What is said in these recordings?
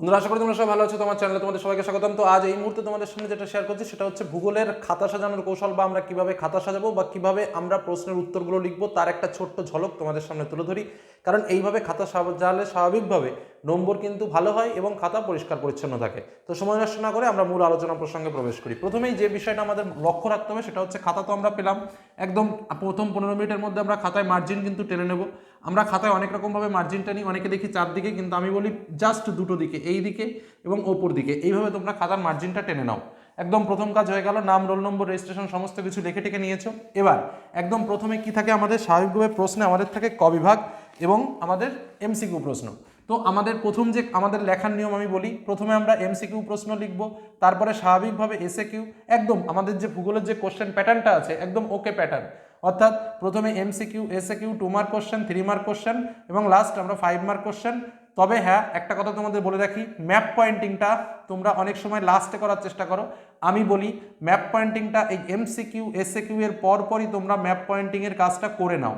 বন্ধুরা, আশা করি তোমরা সবাই ভালো আছো, তোমার চ্যানেলে তোমাদের সবাইকে স্বাগতম। তো আজ এই মুহূর্তে তোমাদের সামনে যেটা শেয়ার করছি, সেটা হচ্ছে ভূগোলের খাতা সাজানোর কৌশল, বা আমরা কীভাবে খাতা সাজাবো, বা কীভাবে আমরা প্রশ্নের উত্তরগুলো লিখব, তার একটা ছোট্ট ঝলক তোমাদের সামনে তুলে ধরি। কারণ এইভাবে খাতা সাজালে স্বাভাবিকভাবে নম্বর কিন্তু ভালো হয় এবং খাতা পরিষ্কার পরিচ্ছন্ন থাকে। তো সময় নষ্ট না করে আমরা মূল আলোচনা প্রসঙ্গে প্রবেশ করি। প্রথমেই যে বিষয়টা আমাদের লক্ষ্য রাখতে হবে, সেটা হচ্ছে খাতা তো আমরা পেলাম। একদম প্রথম পনেরো মিনিটের মধ্যে আমরা খাতায় মার্জিন কিন্তু টেনে নেব। আমরা খাতায় অনেক রকমভাবে মার্জিনটা নিই, অনেকে দেখি চারদিকে, কিন্তু আমি বলি জাস্ট দুটো দিকে, এই দিকে এবং ওপর দিকে। এইভাবে তোমরা খাতার মার্জিনটা টেনে নাও। একদম প্রথম কাজ হয়ে গেল, নাম রোল নম্বর রেজিস্ট্রেশন সমস্ত কিছু লিখে টেকে নিয়েছো। এবার, একদম প্রথমে কি থাকে আমাদের? স্বাভাবিকভাবে প্রশ্নে আমাদের থাকে ক বিভাগ এবং আমাদের এমসিকিউ প্রশ্ন। তো আমাদের প্রথম যে, আমাদের লেখার নিয়ম আমি বলি, প্রথমে আমরা এমসিকিউ প্রশ্ন লিখব, তারপরে স্বাভাবিকভাবে এসে কিউ একদম আমাদের যে ভূগোলের যে কোশ্চেন প্যাটার্নটা আছে, একদম ওকে প্যাটার্ন অর্থাৎ প্রথমে MCQ SAQ two mark question three mark question এবং লাস্ট আমরা ফাইভ মার্ক কোশ্চেন তবে হ্যাঁ একটা কথা তোমাদের বলে রাখি ম্যাপ পয়েন্টিংটা তোমরা অনেক সময় লাস্টে করার চেষ্টা করো। আমি বলি ম্যাপ পয়েন্টিংটা এই এমসিকিউ এসএকিউ এর পরপরই তোমরা ম্যাপ পয়েন্টিংয়ের কাজটা করে নাও।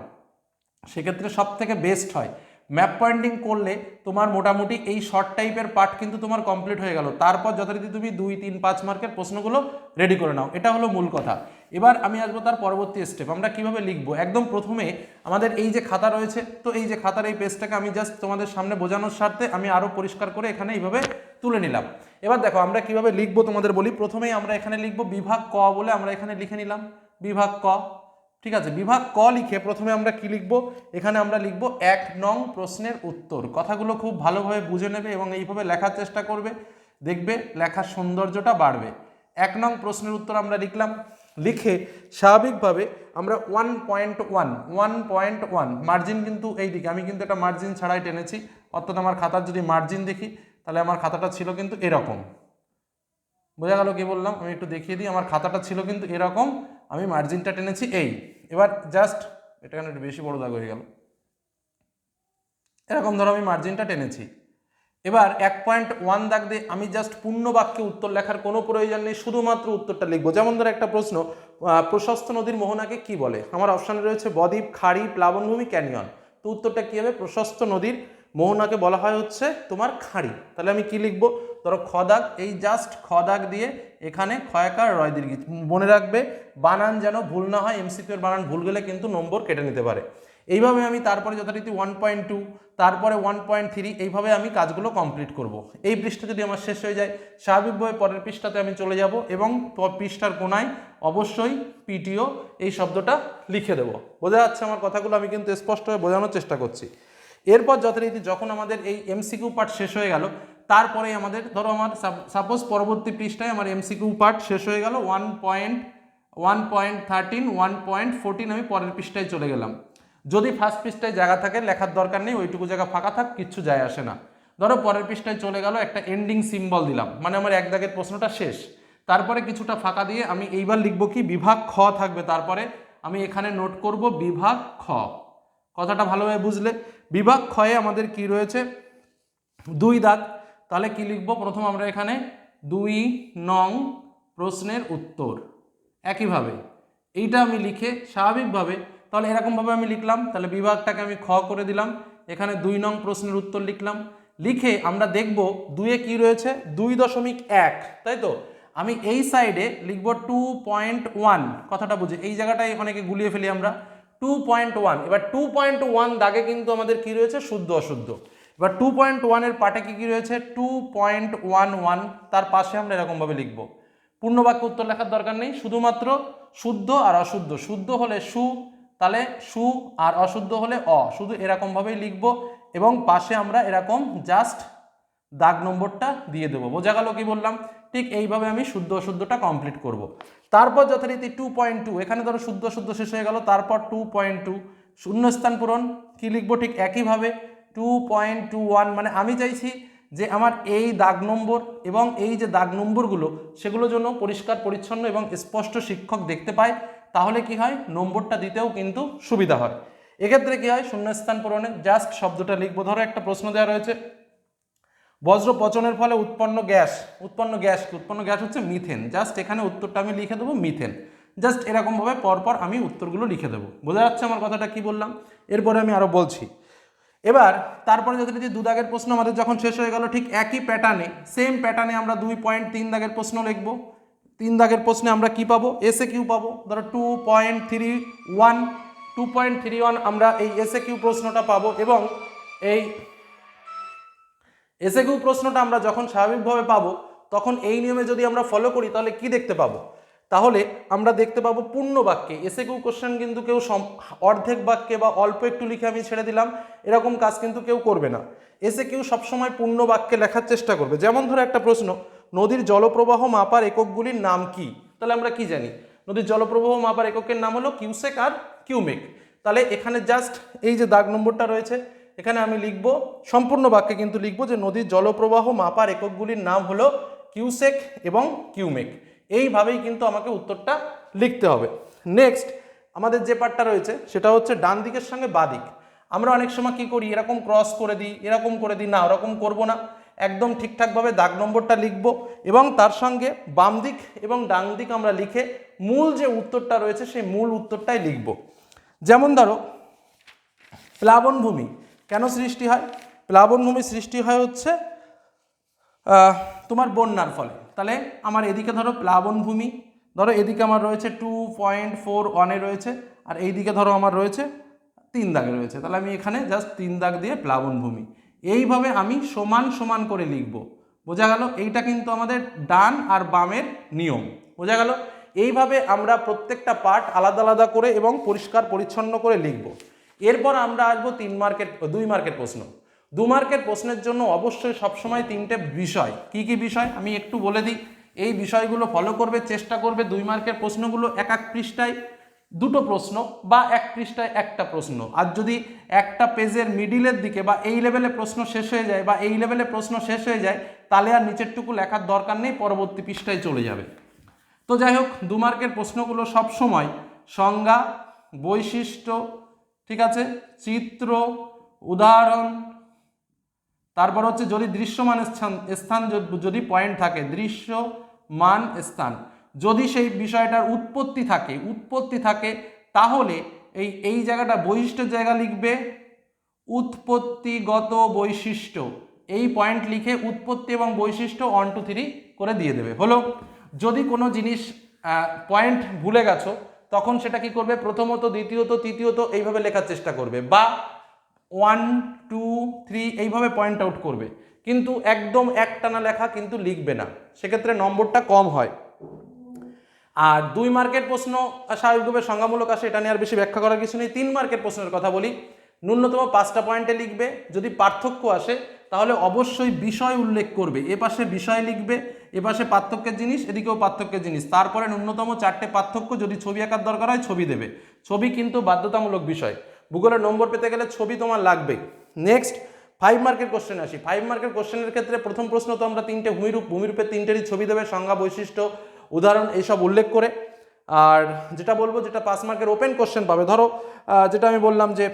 সেক্ষেত্রে সব থেকে বেস্ট হয়। ম্যাপ পয়েন্টিং করলে তোমার মোটামুটি এই শর্ট টাইপের পার্ট কিন্তু তোমার কমপ্লিট হয়ে গেল। তারপর যথারীতি তুমি দুই, তিন, পাঁচ মার্কের প্রশ্নগুলো রেডি করে নাও। এটা হলো মূল কথা। এবার আমি আসব তার পরবর্তী স্টেপ আমরা কীভাবে লিখব? একদম প্রথমে আমাদের এই যে খাতা রয়েছে, তো এই যে খাতার এই পেজটাকে আমি জাস্ট তোমাদের সামনে বোঝানোর স্বার্থে আমি আরও পরিষ্কার করে এখানে এইভাবে তুলে নিলাম। এবার দেখো, আমরা কীভাবে লিখব তোমাদের বলি? প্রথমেই আমরা এখানে লিখব বিভাগ ক বলে আমরা এখানে লিখে নিলাম। বিভাগ ক। ঠিক আছে, বিভাগ ক লিখে প্রথমে আমরা কি লিখব? এখানে আমরা লিখব এক নং প্রশ্নের উত্তর। কথাগুলো খুব ভালোভাবে বুঝে নেবে এবং এইভাবে লেখার চেষ্টা করবে। দেখবে লেখার সৌন্দর্যটা বাড়বে। এক নং প্রশ্নের উত্তর আমরা লিখলাম। লিখে স্বাভাবিকভাবে আমরা one point one one point one margin কিন্তু এই দিকে আমি কিন্তু একটা মার্জিন ছাড়াই টেনেছি। অর্থাৎ আমার খাতার যদি মার্জিন দেখি, তাহলে আমার খাতাটা ছিল কিন্তু এরকম। বোঝা গেল কি বললাম? আমি একটু দেখিয়ে দিই, আমার খাতাটা ছিল কিন্তু এরকম। আমি মার্জিনটা টেনেছি এই। এবার জাস্ট এটা কেন একটু বেশি বড় দাগ হয়ে গেল? এরকম ধরো আমি মার্জিনটা টেনেছি। এবার এক পয়েন্ট ওয়ান দাগ দিয়ে আমি জাস্ট পূর্ণ বাক্যে উত্তর লেখার কোনো প্রয়োজন নেই, শুধুমাত্র উত্তরটা লিখব। যেমন ধরো একটা প্রশ্ন প্রশস্ত নদীর মোহনাকে কি বলে? আমার অপশানে রয়েছে বদ্বীপ, খাড়ি, প্লাবনভূমি ক্যানিয়ন তো উত্তরটা কী হবে? প্রশস্ত নদীর মোহনাকে বলা হয় হচ্ছে তোমার খাড়ি। তাহলে আমি কি লিখব? ধরো খ দাগ এই জাস্ট খ দাগ দিয়ে এখানে ক্ষয়াকার রয় দীর্ঘি মনে রাখবে, বানান যেন ভুল না হয় এমসিকিউ এর বানান ভুল গেলে কিন্তু নম্বর কেটে নিতে পারে। এইভাবে আমি তারপরে যথারীতি ওয়ান পয়েন্ট টু তারপরে ওয়ান পয়েন্ট থ্রি এইভাবে আমি কাজগুলো কমপ্লিট করব। এই পৃষ্ঠা যদি আমার শেষ হয়ে যায়, স্বাভাবিকভাবে পরের পৃষ্ঠাতে আমি চলে যাব এবং পৃষ্ঠার কোনায় অবশ্যই পিটিও এই শব্দটা লিখে দেবো। বোঝা যাচ্ছে আমার কথাগুলো আমি কিন্তু স্পষ্টভাবে বোঝানোর চেষ্টা করছি। এরপর যথারীতি যখন আমাদের এই এমসিকিউ পার্ট শেষ হয়ে গেল তারপরে আমাদের, ধরো আমার সাপোজ পরবর্তী পৃষ্ঠায় আমার এমসিকিউ পার্ট শেষ হয়ে গেল one point one point thirteen one point fourteen আমি পরের পৃষ্ঠায় চলে গেলাম। যদি ফার্স্ট পৃষ্ঠায় জায়গা থাকে, লেখার দরকার নেই, ওইটুকু জায়গা ফাঁকা থাক, কিচ্ছু যায় আসে না। ধরো পরের পৃষ্ঠায় চলে গেল, একটা এন্ডিং সিম্বল দিলাম মানে আমার এক দাগের প্রশ্নটা শেষ। তারপরে কিছুটা ফাঁকা দিয়ে আমি এইবার লিখব কি, বিভাগ খ থাকবে। তারপরে আমি এখানে নোট করব বিভাগ খ। কথাটা ভালোভাবে বুঝলে। বিভাগ ক্ষয়ে আমাদের কি রয়েছে? দুই দাগ। তাহলে কি লিখব? প্রথম আমরা এখানে দুই নং প্রশ্নের উত্তর। একইভাবে এইটা আমি লিখে স্বাভাবিকভাবে, তাহলে এরকমভাবে আমি লিখলাম, তাহলে বিভাগটাকে আমি খ করে দিলাম, এখানে দুই নং প্রশ্নের উত্তর লিখলাম। লিখে আমরা দেখব দুয়ে কি রয়েছে? দুই দশমিক এক, তাই তো? আমি এই সাইডে লিখব টু পয়েন্ট ওয়ান, কথাটা বুঝে। এই জায়গাটায় অনেকে গুলিয়ে ফেলি আমরা। টু পয়েন্ট ওয়ান, এবার টু পয়েন্ট ওয়ান দাগে কিন্তু আমাদের কি রয়েছে? শুদ্ধ অশুদ্ধ। এবার টু পয়েন্ট ওয়ানের পাটে কী কী রয়েছে? টু পয়েন্ট ওয়ান ওয়ান তার পাশে আমরা এরকমভাবে লিখব। পূর্ণবাক্য উত্তর লেখার দরকার নেই, শুধুমাত্র শুদ্ধ আর অশুদ্ধ। শুদ্ধ হলে সু, তাহলে সু আর অশুদ্ধ হলে অ। শুধু এরকমভাবেই লিখব এবং পাশে আমরা এরকম জাস্ট দাগ নম্বরটা দিয়ে দেবো। বোঝা গেল কি বললাম? ঠিক এইভাবে আমি শুদ্ধ অশুদ্ধটা কমপ্লিট করব। তারপর যথারীতি টু পয়েন্ট টু এখানে ধরো শুদ্ধ শুদ্ধ শেষ হয়ে গেল, তারপর টু পয়েন্ট টু শূন্যস্থান পূরণ, কী লিখব? ঠিক একইভাবে টু পয়েন্ট টু ওয়ান মানে আমি চাইছি যে আমার এই দাগ নম্বর এবং এই যে দাগ নম্বরগুলো, সেগুলো জন্য পরিষ্কার, পরিচ্ছন্ন এবং স্পষ্ট শিক্ষক দেখতে পায়, তাহলে কি হয়? নম্বরটা দিতেও কিন্তু সুবিধা হয়। এক্ষেত্রে কি হয়? শূন্যস্থান পূরণে জাস্ট শব্দটা লিখব। ধরো একটা প্রশ্ন দেওয়া রয়েছে। বজ্র পচনের ফলে উৎপন্ন গ্যাস উৎপন্ন গ্যাস? উৎপন্ন গ্যাস হচ্ছে মিথেন। জাস্ট এখানে উত্তরটা আমি লিখে দেবো মিথেন। জাস্ট এরকমভাবে পরপর আমি উত্তরগুলো লিখে দেবো। বোঝা যাচ্ছে আমার কথাটা কি বললাম? এরপরে আমি আরও বলছি। এবার তারপরে যদি দেখি দু দাগের প্রশ্ন আমাদের যখন শেষ হয়ে গেল, ঠিক একই প্যাটার্নে সেম প্যাটার্নে আমরা দুই পয়েন্ট তিন দাগের প্রশ্ন লিখব। তিন দাগের প্রশ্নে আমরা কি পাবো? এসে কিউ পাবো। ধরো two point three one two point three one আমরা এই এসে কিউ প্রশ্নটা পাবো এবং এই এসে কিউ প্রশ্নটা আমরা যখন স্বাভাবিকভাবে পাবো, তখন এই নিয়মে যদি আমরা ফলো করি, তাহলে কি দেখতে পাবো? তাহলে আমরা দেখতে পাবো পূর্ণ বাক্যে। এসে কেউ কোশ্চেন কিন্তু কেউ অর্ধেক বাক্যে বা অল্প একটু লিখে আমি ছেড়ে দিলাম, এরকম কাজ কিন্তু কেউ করবে না। এসে কেউ সবসময় পূর্ণ বাক্যে লেখার চেষ্টা করবে। যেমন ধরো একটা প্রশ্ন, নদীর জলপ্রবাহ মাপার এককগুলির নাম কি? তাহলে আমরা কি জানি? নদীর জলপ্রবাহ মাপার এককের নাম হলো কিউসেক আর কিউমেক। তাহলে এখানে জাস্ট এই যে দাগ নম্বরটা রয়েছে, এখানে আমি লিখব, সম্পূর্ণ বাক্যে কিন্তু লিখব যে নদীর জলপ্রবাহ মাপার এককগুলির নাম হলো কিউসেক এবং কিউমেক। এইভাবেই কিন্তু আমাকে উত্তরটা লিখতে হবে। নেক্সট আমাদের যে পার্টটা রয়েছে, সেটা হচ্ছে ডান দিকের সঙ্গে বাদিক আমরা অনেক সময় কি করি, এরকম ক্রস করে দিই, এরকম করে দিই, না, ওরকম করব না। একদম ঠিকঠাকভাবে দাগ নম্বরটা লিখব এবং তার সঙ্গে বাম দিক এবং ডান দিক আমরা লিখে মূল যে উত্তরটা রয়েছে, সেই মূল উত্তরটাই লিখব। যেমন ধরো প্লাবনভূমি কেন সৃষ্টি হয়? প্লাবনভূমি সৃষ্টি হয় হচ্ছে তোমার বন্যার ফলে। তাহলে আমার এদিকে ধরো প্লাবনভূমি ধরো এদিকে আমার রয়েছে টু পয়েন্ট ফোর ওয়ানে রয়েছে, আর এইদিকে ধরো আমার রয়েছে তিন দাগে রয়েছে। তাহলে আমি এখানে জাস্ট তিন দাগ দিয়ে প্লাবনভূমি এইভাবে আমি সমান সমান করে লিখব। বোঝা গেল? এইটা কিন্তু আমাদের ডান আর বামের নিয়ম। বোঝা গেল? এইভাবে আমরা প্রত্যেকটা পার্ট আলাদা আলাদা করে এবং পরিষ্কার পরিচ্ছন্ন করে লিখব। এরপর আমরা আসব তিন মার্কেট দুই মার্কেট প্রশ্ন। দু মার্কের প্রশ্নের জন্য অবশ্যই সবসময় তিনটে বিষয়। কি কি বিষয়? আমি একটু বলে দিই। এই বিষয়গুলো ফলো করবে, চেষ্টা করবে দুই মার্কের প্রশ্নগুলো এক এক পৃষ্ঠায় দুটো প্রশ্ন বা এক পৃষ্ঠায় একটা প্রশ্ন। আর যদি একটা পেজের মিডিলের দিকে বা এই লেভেলে প্রশ্ন শেষ হয়ে যায় বা এই লেভেলে প্রশ্ন শেষ হয়ে যায়, তাহলে আর নিচেরটুকু লেখার দরকার নেই, পরবর্তী পৃষ্ঠায় চলে যাবে। তো যাই হোক, দু মার্কের প্রশ্নগুলো সব সময় সংজ্ঞা, বৈশিষ্ট্য, ঠিক আছে? চিত্র, উদাহরণ তারপর হচ্ছে যদি দৃশ্যমান স্থান স্থান যদি- পয়েন্ট থাকে, দৃশ্যমান স্থান। যদি সেই বিষয়টার উৎপত্তি থাকে উৎপত্তি থাকে, তাহলে এই এই জায়গাটা বৈশিষ্ট্যের জায়গা লিখবে উৎপত্তিগত বৈশিষ্ট্য। এই পয়েন্ট লিখে উৎপত্তি এবং বৈশিষ্ট্য ওয়ান টু থ্রি করে দিয়ে দেবে। হলো, যদি কোনো জিনিস পয়েন্ট ভুলে গেছো, তখন সেটা কি করবে? প্রথমত, দ্বিতীয়ত, তৃতীয়ত এইভাবে লেখার চেষ্টা করবে। বা ওয়ান টু থ্রি এইভাবে পয়েন্ট আউট করবে। কিন্তু একদম একটানা লেখা কিন্তু লিখবে না। সেক্ষেত্রে নম্বরটা কম হয়। আর দুই মার্কের প্রশ্ন স্বাভাবিকভাবে সংজ্ঞামূলক আসে, এটা নিয়ে আর বেশি ব্যাখ্যা করার কিছু নেই। তিন মার্কের প্রশ্নের কথা বলি। ন্যূনতম পাঁচটা পয়েন্টে লিখবে। যদি পার্থক্য আসে, তাহলে অবশ্যই বিষয় উল্লেখ করবে। এ পাশে বিষয় লিখবে, এ পাশে পার্থক্যের জিনিস, এদিকেও পার্থক্যের জিনিস। তারপরে ন্যূনতম চারটে পার্থক্য যদি ছবি আঁকার দরকার হয়, ছবি দেবে। ছবি কিন্তু বাধ্যতামূলক বিষয়। ভূগোলের নম্বর পেতে গেলে ছবি তোমার লাগবে নেক্সট ফাইভ মার্কের কোশ্চেন আসি। ফাইভ মার্কের কোশ্চেনের ক্ষেত্রে প্রথম প্রশ্ন তো আমরা তিনটে ভূমিরূপ ভূমিরূপে তিনটেরই ছবি দেবে, সংজ্ঞা, বৈশিষ্ট্য, উদাহরণ, এইসব উল্লেখ করে। আর যেটা বলব, যেটা পাঁচ মার্কের ওপেন কোশ্চেন পাবে। ধরো যেটা আমি বললাম যে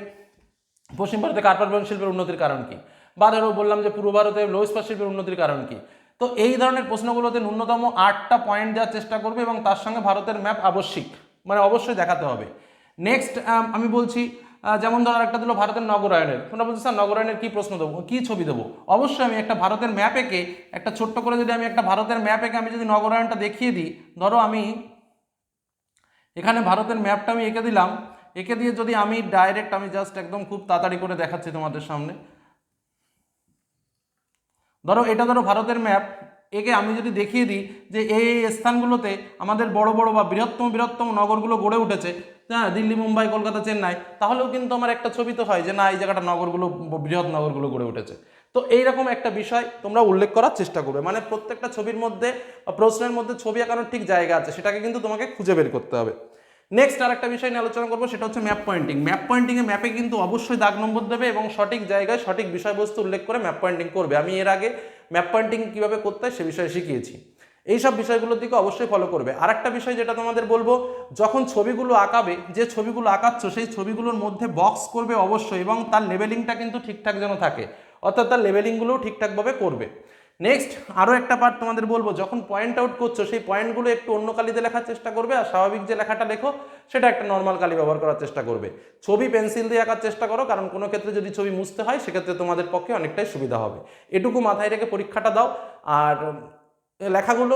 পশ্চিম ভারতে কার্পার বয়ন শিল্পের উন্নতির কারণ কি? বা ধরো বললাম যে পূর্ব ভারতে লো শিল্পের উন্নতির কারণ কি? তো এই ধরনের প্রশ্নগুলোতে ন্যূনতম আটটা পয়েন্ট দেওয়ার চেষ্টা করবে এবং তার সঙ্গে ভারতের ম্যাপ আবশ্যিক। মানে অবশ্যই দেখাতে হবে। নেক্সট আমি বলছি যেমন ধরো একটা দিল ভারতের নগরায়নের। তোমরা বলছো, স্যার, নগরায়নের কী প্রশ্ন দেবো? কী ছবি দেবো? অবশ্যই আমি একটা ভারতের ম্যাপ এঁকে, একটা ছোট্ট করে যদি আমি একটা ভারতের ম্যাপ এঁকে আমি যদি নগরায়নটা দেখিয়ে দিই, ধরো আমি এখানে ভারতের ম্যাপটা আমি এঁকে দিলাম। এঁকে দিয়ে যদি আমি ডাইরেক্ট আমি জাস্ট একদম খুব তাড়াতাড়ি করে দেখাচ্ছি তোমাদের সামনে। ধরো, এটা ধরো ভারতের ম্যাপ একে আমি যদি দেখিয়ে দিই যে এই স্থানগুলোতে আমাদের বড় বড় বা বৃহত্তম বৃহত্তম নগরগুলো গড়ে উঠেছে হ্যাঁ দিল্লি, মুম্বাই, কলকাতা, চেন্নাই, তাহলেও কিন্তু আমার একটা ছবি তো হয় যে না, এই জায়গাটা নগরগুলো, বৃহৎ নগরগুলো গড়ে উঠেছে। তো এইরকম একটা বিষয় তোমরা উল্লেখ করার চেষ্টা করবে। মানে প্রত্যেকটা ছবির মধ্যে প্রশ্নের মধ্যে ছবি আঁকানোর ঠিক জায়গা আছে, সেটাকে কিন্তু তোমাকে খুঁজে বের করতে হবে। নেক্সট আর একটা বিষয় নিয়ে আলোচনা করব, সেটা হচ্ছে ম্যাপ পয়েন্টিং ম্যাপ পয়েন্টিংয়ে ম্যাপে কিন্তু অবশ্যই দাগ নম্বর দেবে এবং সঠিক জায়গায় সঠিক বিষয়বস্তু উল্লেখ করে ম্যাপ পয়েন্টিং করবে। আমি এর আগে ম্যাপ পয়েন্টিং কীভাবে করতে হয় সে বিষয়ে শিখিয়েছি। এই সব বিষয়গুলোর দিকে অবশ্যই ফলো করবে। আর একটা বিষয় যেটা তোমাদের বলব, যখন ছবিগুলো আঁকাবে, যে ছবিগুলো আঁকাচ্ছ, সেই ছবিগুলোর মধ্যে বক্স করবে অবশ্যই এবং তার লেভেলিংটা কিন্তু ঠিকঠাক যেন থাকে, অর্থাৎ তার লেভেলিংগুলোও ঠিকঠাকভাবে করবে। নেক্সট আরও একটা পার্ট তোমাদের বলব, যখন পয়েন্ট আউট করছ, সেই পয়েন্টগুলো একটু অন্য কালিতে লেখার চেষ্টা করবে আর স্বাভাবিক যে লেখাটা লেখো, সেটা একটা নর্মাল কালি ব্যবহার করার চেষ্টা করবে। ছবি পেন্সিল দিয়ে আঁকার চেষ্টা করো, কারণ কোনো ক্ষেত্রে যদি ছবি মুছতে হয়, সেক্ষেত্রে তোমাদের পক্ষে অনেকটাই সুবিধা হবে। এটুকু মাথায় রেখে পরীক্ষাটা দাও, আর লেখাগুলো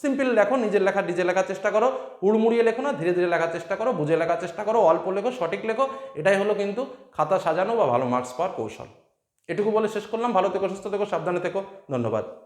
সিম্পল লেখো, নিজের লেখা নিজে লেখার চেষ্টা করো উড়মুড়িয়ে লেখো না, ধীরে ধীরে লেখার চেষ্টা করো, বুঝে লেখার চেষ্টা করো, অল্প লেখো, সঠিক লেখো, এটাই হলো কিন্তু খাতা সাজানো বা ভালো মার্কস পাওয়ার কৌশল। এটুকু বলে শেষ করলাম। ভালো থেকো সুস্থ থেকো সাবধানে থেকো। ধন্যবাদ।